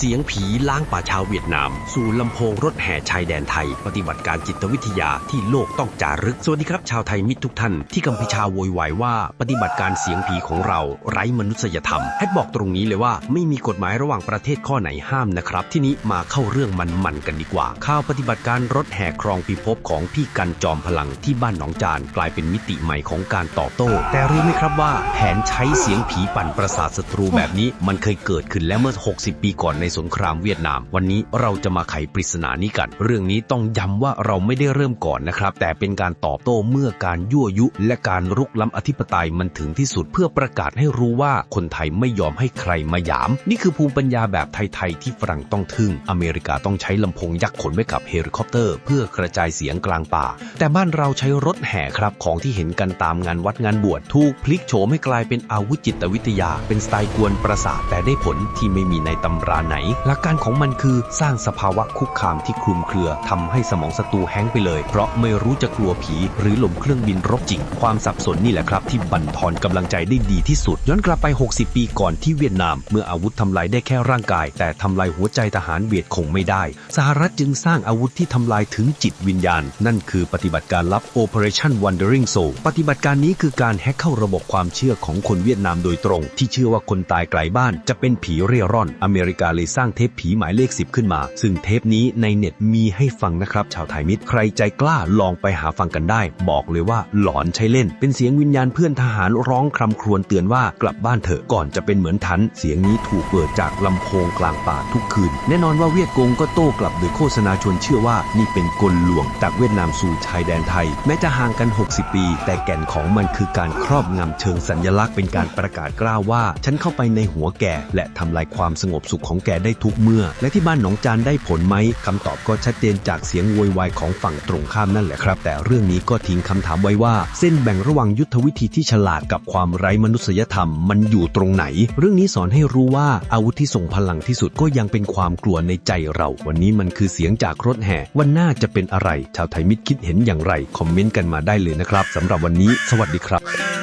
เสียงผีล้างป่าชาวเวียดนาม สู่ลำโพงรถแห่ชายแดนไทย ปฏิบัติการจิตวิทยาที่โลกต้องจารึก สวัสดีครับชาวไทยมิตรทุกท่านที่กัมพูชาโวยวายว่า ปฏิบัติการเสียงผีของเราไร้มนุษยธรรมแฮดบอกตรงนี้เลยว่าไม่มีกฎหมายระหว่างประเทศข้อไหนห้ามนะครับ ที่นี้มาเข้าเรื่องมันๆกันดีกว่า ข่าวปฏิบัติการรถแห่ครองพิภพของพี่กันจอมพลังที่บ้านหนองจานกลายเป็นมิติใหม่ของการตอบโต้ แต่รู้ไหมครับว่าแผนใช้เสียงผีปั่นประสาทศัตรูแบบนี้มันเคยเกิดขึ้นแล้วเมื่อ 60 ปีก่อนในสงครามเวียดนาม วันนี้เราจะมาไขปริศนานี้กัน เรื่องนี้ต้องย้ำว่าเราไม่ได้เริ่มก่อนนะครับ แต่เป็นการตอบโต้เมื่อการยั่วยุ และการรุกล้ำอธิปไตยมันถึงที่สุดเพื่อประกาศให้รู้ว่าคนไทยไม่ยอมให้ใครมาหยาม นี่คือภูมิปัญญาแบบไทยๆที่ฝรั่งต้องทึ่ง อเมริกาต้องใช้ลำโพงยักษ์ขนไว้กับเฮลิคอปเตอร์ เพื่อกระจายเสียงกลางป่า แต่บ้านเราใช้รถแห่ครับของที่เห็นกันตามงานวัดงานบวชถูกพลิกโฉมให้กลายเป็นอาวุธจิตวิทยา เป็นสไตล์กวนประสาทแต่ได้ผลที่ไม่มีในตำราไหนหลักการของมันคือสร้างสภาวะคุกคามที่คลุมเครือทำให้สมองศัตรูแห้งไปเลย เพราะไม่รู้จะกลัวผี หรือหลมเครื่องบินรบจริง ความสับสนนี่แหละครับ ที่บั่นทอนกำลังใจได้ดีที่สุด ย้อนกลับไป 60 ปีก่อนที่เวียดนาม เมื่ออาวุธทำลายได้แค่ร่างกาย แต่ทำลายหัวใจทหารเวียดคงไม่ได้ สหรัฐจึงสร้างอาวุธที่ทำลายถึงจิตวิญญาณ นั่นคือปฏิบัติการลับ Operation Wandering Soul ปฏิบัติการนี้คือการแฮกเข้าระบบความเชื่อของคนเวียดนามโดยตรง ที่เชื่อว่าคนตายไกลบ้านจะเป็นผีเร่ร่อนอเมริกาเลยสร้างเทปผีหมายเลข 10 ขึ้นมา ซึ่งเทปนี้ในเน็ตมีให้ฟังนะครับ ชาวไทยมิตรใครใจกล้าลองไปหาฟังกันได้ บอกเลยว่าหลอนใช้เล่น เป็นเสียงวิญญาณเพื่อนทหารร้องครำครวญเตือนว่ากลับบ้านเถอะก่อนจะเป็นเหมือนทัน เสียงนี้ถูกเปิดจากลำโพงกลางป่าทุกคืน แน่นอนว่าเวียดกงก็โต้กลับโดยโฆษณาชวนเชื่อว่านี่เป็นกลลวงจากเวียดนามสู่ชายแดนไทย แม้จะห่างกัน 60 ปี แต่แก่นของมันคือการครอบงำเชิงสัญลักษณ์เป็นการประกาศกล้าวว่า ฉันเข้าไปในหัวแกและทำลายความสงบสุขของแกได้ทุกเมื่อ และที่บ้านหนองจานได้ผลไหมคำตอบก็ชัดเจนจากเสียงโวยวายของฝั่งตรงข้ามนั่นแหละครับ แต่เรื่องนี้ก็ทิ้งคำถามไว้ว่า เส้นแบ่งระหว่างยุทธวิธีที่ฉลาดกับความไร้มนุษยธรรมมันอยู่ตรงไหน เรื่องนี้สอนให้รู้ว่าอาวุธที่ส่งพลังที่สุดก็ยังเป็นความกลัวในใจเรา วันนี้มันคือเสียงจากรถแห่วันหน้าจะเป็นอะไร ชาวไทยมิตรคิดเห็นอย่างไร คอมเมนต์กันมาได้เลยนะครับสำหรับวันนี้ สวัสดีครับ